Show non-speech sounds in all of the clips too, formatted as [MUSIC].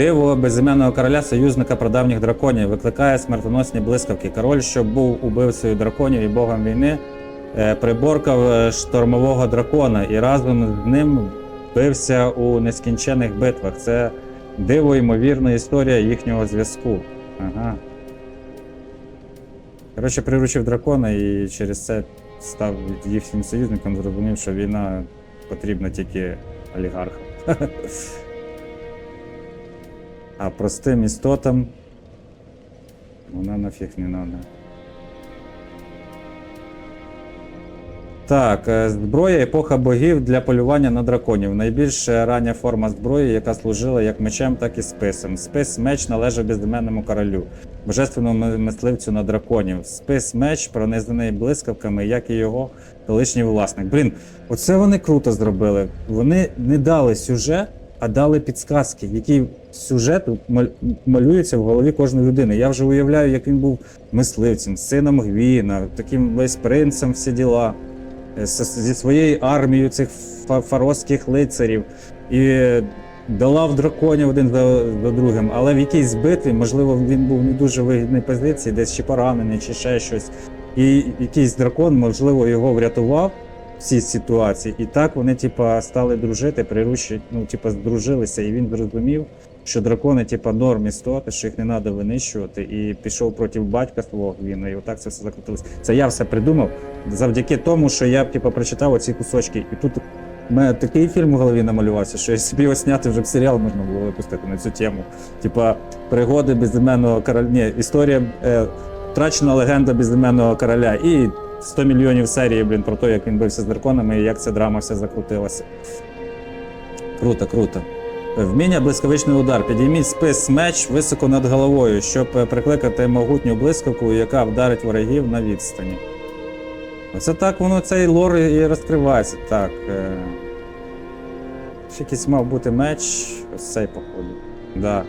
Диво безіменного короля союзника прадавніх драконів викликає смертоносні блискавки. Король, що був убивцею драконів і богом війни, е, приборкав е, штормового дракона і разом з ним бився у нескінчених битвах. Це диво ймовірна історія їхнього зв'язку. Ага. Коротше, приручив дракона і через це став їхнім союзником, зрозумів, що війна потрібна тільки олігархам. [LAUGHS] А простим істотам вона нафіг не надо. Так, е, зброя епоха богів для полювання на драконів. Найбільш рання форма зброї, яка служила як мечем, так і списом. Спис меч належав безіменному королю, божественному мисливцю на драконів. Спис меч пронизаний блискавками, як і його колишній власник. Блін, оце вони круто зробили. Вони не дали сюжет, а дали підсказки, які сюжет малюється в голові кожної людини. Я вже уявляю, як він був мисливцем, сином Гвіна, таким весь принцем, всі діла, е, зі своєю армією цих фа- фаровських лицарів. І долав драконів один за, за другим, але в якійсь битві, можливо, він був не дуже вигідній позиції, десь чи поранений, чи ще щось. І якийсь дракон, можливо, його врятував в цій ситуації. І так вони, типа, стали дружити, приручити, ну, типа, здружилися, і він зрозумів, що дракони, типа, норм істоти, що їх не треба винищувати, і пішов проти батька свого Гвіна, і отак це все закрутилось. Це я все придумав завдяки тому, що я типа, прочитав оці кусочки. І тут у мене такий фільм в голові намалювався, що я собі його зняти вже б серіал можна було випустити на цю тему. Типа, пригоди безіменного короля. Ні, історія. Е, Втрачена легенда безіменного короля. І 100 мільйонів серії, блін, про те, як він бився з драконами і як ця драма вся закрутилася. Круто, круто. Вміння блискавичний удар. Підійміть спис меч високо над головою, щоб е, прикликати могутню блискавку, яка вдарить ворогів на відстані. Оце так воно цей лор і розкривається. Так. Е... Ще якийсь мав бути меч. Ось цей, походу. Да.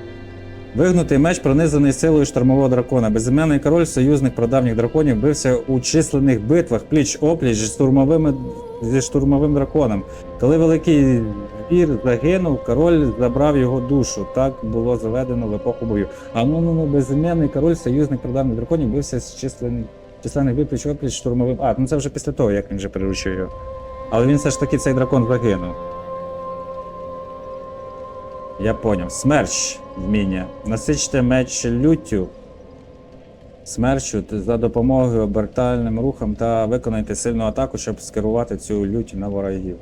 Вигнутий меч, пронизаний силою штормового дракона. Безіменний король, союзник прадавніх драконів, бився у численних битвах пліч-опліч зі штурмовим драконом. Коли великий звір загинув, король забрав його душу. Так було заведено в епоху бою. А ну ну ну безіменний король, союзник прадавніх драконів, бився з численних, численних битв пліч-опліч штурмовим. А, ну це вже після того, як він вже приручив його. Але він все ж таки цей дракон загинув. Я поняв. Смерч вміння. Насичте меч люттю. Смерчу за допомогою обертальним рухом та виконайте сильну атаку, щоб скерувати цю лють на ворогів.